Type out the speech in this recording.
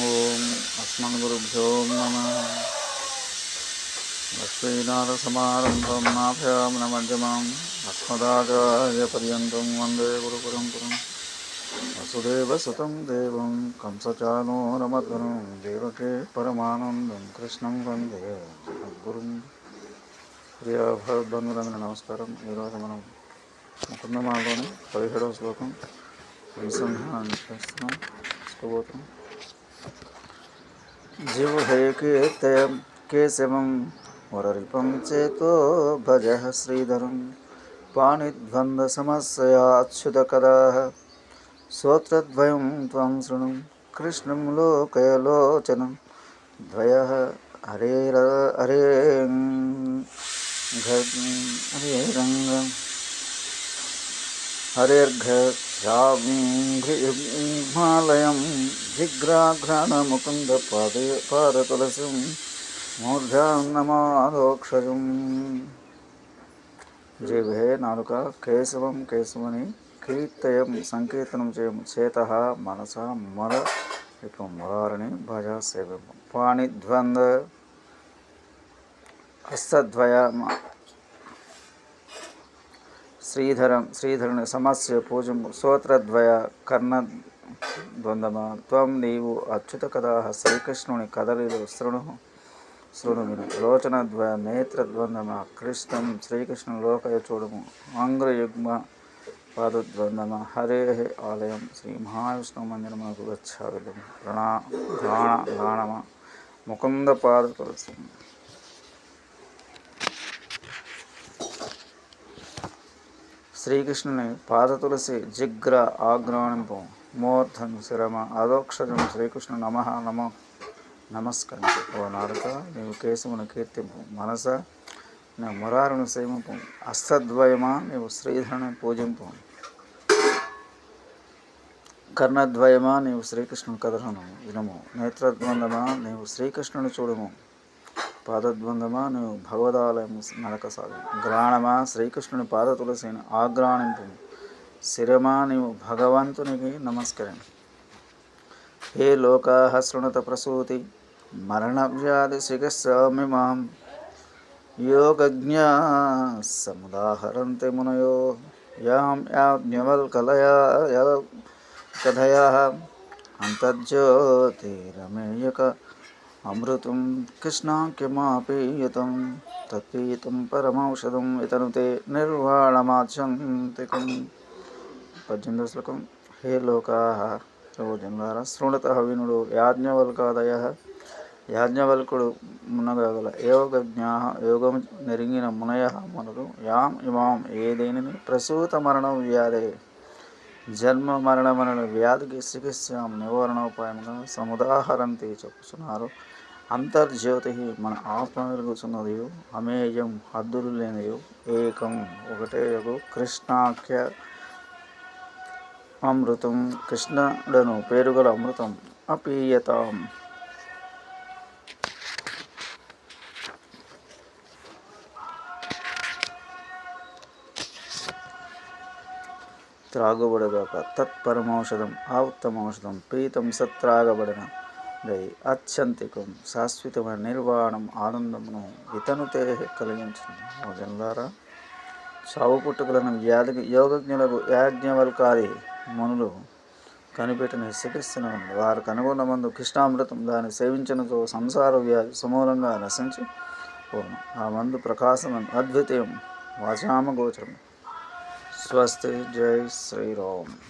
ఓం అస్మద్గురుభ్యో నమ. లక్ష్మీనాథసమారంభం నాభ్యాం నమధ్యమాం అస్మదాచార్యపర్యంతం వందే గురుపరంపరం. వసుదేవసుతం దేవం కంసచానోరమర్దనం దేవకే పరమానందం. కృష్ణం వందే జగద్గురుం ప్రియ భగవద్బంధులందరూ నమస్కారం. ఈరోజు మనం ముకుందమాలోని పదిహేడవ శ్లోకం అనుసంధానం చేస్తున్నాం. చూసుకోబోతున్నాం जीव है कीर्तयं केशवं वररिपं चेतो भजः श्रीधरं पाणिद्वन्द्वसमस्याच्युतकदाः श्रोत्रद्वयं त्वं शृणु कृष्णं लोकयलोचनं द्वयः हरेर हरे హిమాలయం జిగ్రాఘ్రాణముకుంద పాదే పారతులసిం మూర్ధ్యాన్నమాధోక్షజం జిభే నాలుక కేశవం కేశవని కీర్తయం సంకీర్తనం చేయం చేత మనస మర ఇప్పుడు మురారిని భజ సేవ పాణిధ్వంద్వ హస్తద్వయ శ్రీధరం శ్రీధరుని సమస్య పూజము సూత్రద్వయ కర్ణ ద్వందమ? త్వం నీవు అచ్యుత కథా శ్రీకృష్ణుని కదలిలు శృణు శృణుమిను లోచనద్వయ నేత్రద్వందమ కృష్ణం శ్రీకృష్ణ లోకయ చూడము. ఆంగ్రయుగ్మ పాదద్వందమ? హరే ఆలయం. శ్రీ మహావిష్ణు మందిరమునకు గచ్చావిలు ప్రణా గాణ గాణమ ముకుంద పాద శ్రీకృష్ణుని పాద తులసి జిగ్ర ఆగ్రహణింపు. మూర్ధం శిరమ అదోక్షరం శ్రీకృష్ణు నమ నమ. నమస్కరించు. ఓ నాడుక నీవు కేశమును కీర్తింపు. మనస నా మురారును సేమింపు అస్తద్వయమా నీవు శ్రీధరుని పూజింపు. కర్ణద్వయమా నీవు శ్రీకృష్ణుని కథను వినము. నేత్రద్వందమా నీవు శ్రీకృష్ణుని చూడము. పాదద్వందమా? నువ్వు భగవదాలయం నడక సాగు. గ్రాణమా? శ్రీకృష్ణుని పాద తులసిని ఆగ్రాణింపు శిరమా? నీవు భగవంతునికి నమస్కరం హే లోకాహ శృణుత ప్రసూతి మరణ వ్యాధి చికిత్సామి మాం యోగజ్ఞా సముదాహరంతి మునయో. యాం యాజ్ఞవల్ కలయా కథయా. అంతర్జ్యోతిరమేయక అమృతం కృష్ణాఖ్యమాపేయతం తత్పీతం పరమౌషధం ఇతనుతే నిర్వాణమాచంతికం పద్దెనిమిది శ్లోకం. హే లోకా రోజులారా శృణుత వినుడు యాజ్ఞవల్కాదయ. యాజ్ఞవల్కుడు మునగల యోగజ్ఞా యోగం నెరిగిన మునయ మునులు యాం ఇమాం ఏదేనిని ప్రసూత మరణం వ్యాధే. జన్మ మరణ మరణ వ్యాధికి చికిత్స నివారణోపాయంగా సముదాహరంతి చెప్పుచున్నారు. అంతర్జ్యోతి మన ఆత్మ వెలుగుచున్నది అమేయం హద్దులు లేనియు ఏకం ఒకటే యొక్క కృష్ణాఖ్య అమృతం. కృష్ణుడను పేరుగల అమృతం అపీయతాం. త్రాగబడగాక తత్పరమౌషధం ఆ ఉత్తమౌషధం ప్రీతం సత్రాగబడిన. దై అత్యంతికం శాశ్వతమైన నిర్వాణం ఆనందమును ఇతనుతే కలిగించింది ఓ చావు పుట్టుకలను వ్యాధి యోగజ్ఞులకు యాజ్ఞవల్కారి మునులు కనిపెట్టిన చికిత్సను వారు కనుగొన్న మందు కృష్ణామృతం దాన్ని సేవించినతో సంసార వ్యాధి సమూలంగా నశించి పోను. ఆ మందు ప్రకాశం అద్వితీయం వాచామగోచరం. સ્વસ્તિ જય શ્રી રામ